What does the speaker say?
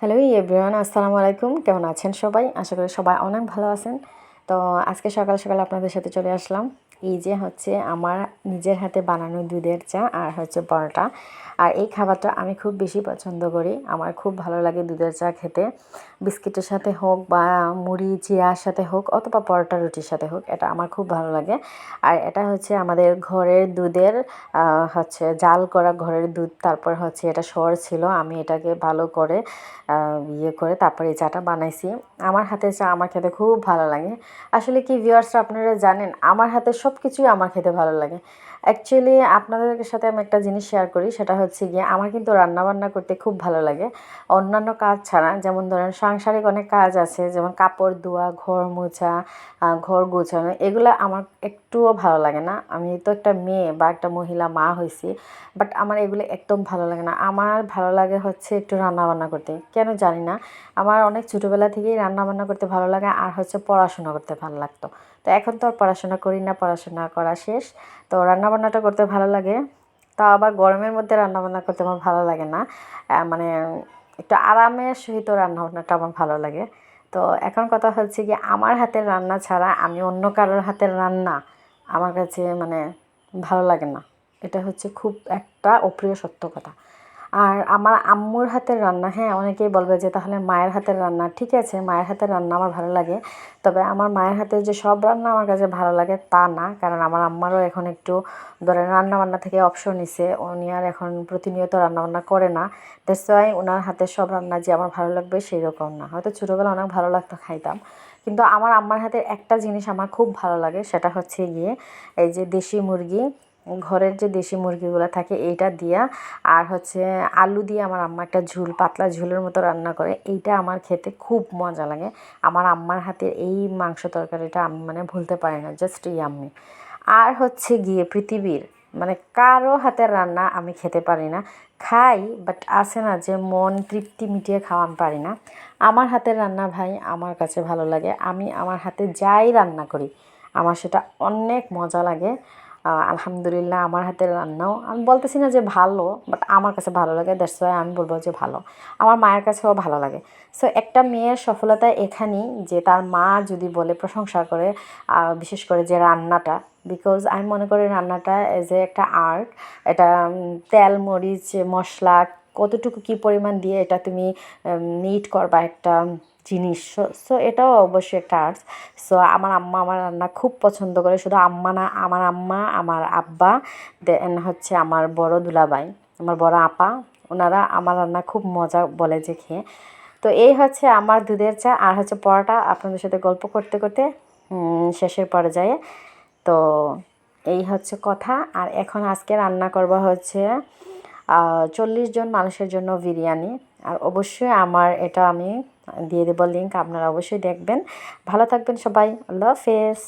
Hello everyone আসসালামু আলাইকুম কেমন আছেন সবাই? আশা করি সবাই অনেক ভালো আছেন। তো আজকে সকাল সকাল আপনাদের সাথে চলে আসলাম। এই যে হচ্ছে আমার নিজের হাতে বানানো দুধের চা আর হচ্ছে পরোটা। আর এই খাবারটা আমি খুব বেশি পছন্দ করি। আমার খুব ভালো লাগে দুধের চা খেতে। বিস্কিটের সাথে হোক বা মুড়ি, চিয়ার সাথে হোক অথবা পরোটা রুটির সাথে হোক, এটা আমার খুব ভালো লাগে। আর এটা হচ্ছে আমাদের ঘরের দুধের হচ্ছে জাল করা ঘরের দুধ। তারপর হচ্ছে এটা সর ছিল, আমি এটাকে ভালো করে ইয়ে করে তারপরে এই চাটা বানাইছি। আমার হাতের চা আমার খেতে খুব ভালো লাগে। আসলে কি ভিউয়ার্সরা আপনারা জানেন, আমার হাতে সব কিছুই আমার খেতে ভালো লাগে। অ্যাকচুয়ালি আপনাদের সাথে আমি একটা জিনিস শেয়ার করি, সেটা হচ্ছে গিয়ে আমার কিন্তু রান্নাবান্না করতে খুব ভালো লাগে। অন্যান্য কাজ ছাড়া, যেমন ধরেন সাংসারিক অনেক কাজ আছে, যেমন কাপড় ধোয়া, ঘর মোছা ঘর গোছানো, এগুলো আমার একটুও ভালো লাগে না। আমি তো একটা মেয়ে বা একটা মহিলা, মা হয়েছি বাট আমার এগুলো একদম ভালো লাগে না। আমার ভালো লাগে হচ্ছে একটু রান্নাবান্না করতে। কেন জানি না, আমার অনেক ছোটোবেলা থেকেই রান্নাবান্না করতে ভালো লাগে আর হচ্ছে পড়াশোনা করতে ভালো লাগতো। তো এখন তো আর পড়াশোনা করি না, পড়াশোনা করা শেষ। তো রান্না বান্নাটা করতে ভালো লাগে। তা আবার গরমের মধ্যে রান্নাবান্না করতে আমার ভালো লাগে না। মানে একটু আরামের সহিত রান্নাবান্নাটা আমার ভালো লাগে। তো এখন কথা হচ্ছে কি, আমার হাতের রান্না ছাড়া আমি অন্য কারোর হাতের রান্না আমার কাছে মানে ভালো লাগে না। এটা হচ্ছে খুব একটা অপ্রিয় সত্য কথা। আর আমার আম্মুর হাতের রান্না হ্যাঁ অনেকেই বলবে যে তাহলে মায়ের হাতের রান্না, ঠিক আছে, মায়ের হাতের রান্না আমার ভালো লাগে। তবে আমার মায়ের হাতের যে সব রান্না আমার কাছে ভালো লাগে তা না, কারণ আমার আম্মারও এখন একটু ধরেন রান্না বান্না থেকে অপশন নিছে, উনি আর এখন প্রতিনিয়ত রান্নাবান্না করে না। দ্যাটস ওনার হাতের সব রান্না যে আমার ভালো লাগবে সেই রকম না। হয়তো ছোটোবেলা অনেক ভালো লাগতো খাইতাম, কিন্তু আমার আম্মার হাতের একটা জিনিস আমার খুব ভালো লাগে, সেটা হচ্ছে গিয়ে এই যে দেশি মুরগি ঘরের যে দেশি মুরগিগুলো থাকে, এইটা দিয়া আর হচ্ছে আলু দিয়ে আমার আম্মা একটা ঝুল, পাতলা ঝুলের মতো রান্না করে, এইটা আমার খেতে খুব মজা লাগে। আমার আম্মার হাতের এই মাংস তরকারিটা আমি মানে ভুলতে পারি না জাস্ট ইয়াম্মি আর হচ্ছে গিয়ে পৃথিবীর মানে কারও হাতের রান্না আমি খেতে পারি না, খাই বাট আছে না যে মন তৃপ্তি মিটিয়ে খাওয়া পারি না। আমার হাতের রান্না ভাই আমার কাছে ভালো লাগে, আমি আমার হাতে যাই রান্না করি, আমার সেটা অনেক মজা লাগে। আলহামদুলিল্লাহ আমার হাতের রান্নাও। আমি বলতেছি না যে ভালো বাট আমার কাছে ভালো লাগে দ্যাটস ওয়াই আমি বলব যে ভালো। আমার মায়ের কাছেও ভালো লাগে। সো একটা মেয়ের সফলতা এখানেই যে তার মা যদি বলে, প্রশংসা করে বিশেষ করে যে রান্নাটা বিকজ আমি মনে করি রান্নাটা এজ এ একটা আর্ট এটা তেল, মরিচ, মশলা, কতটুকু কি পরিমাণ দিয়ে এটা তুমি নিট করবা, একটা জিনিস। সো এটাও অবশ্যই একটা আর্টস সো আমার আম্মা আমার রান্না খুব পছন্দ করে। শুধু আম্মা না, আমার আম্মা, আমার আব্বা দেন হচ্ছে আমার বড় দুলাভাই আমার বড় আপা, ওনারা আমার রান্না খুব মজা বলে যে খেয়ে। তো এই হচ্ছে আমার দুধের চা আর হচ্ছে পরোটা। আপনাদের সাথে গল্প করতে করতে শেষের পর্যায়ে তো এই হচ্ছে কথা। আর এখন আজকে রান্না করবা হচ্ছে চল্লিশ জন মানুষের জন্য বিরিয়ানি। আর অবশ্যই আমার, এটা আমি দিয়ে দেবো লিঙ্ক আপনারা অবশ্যই দেখবেন। ভালো থাকবেন সবাই আল্লাহ হাফেজ।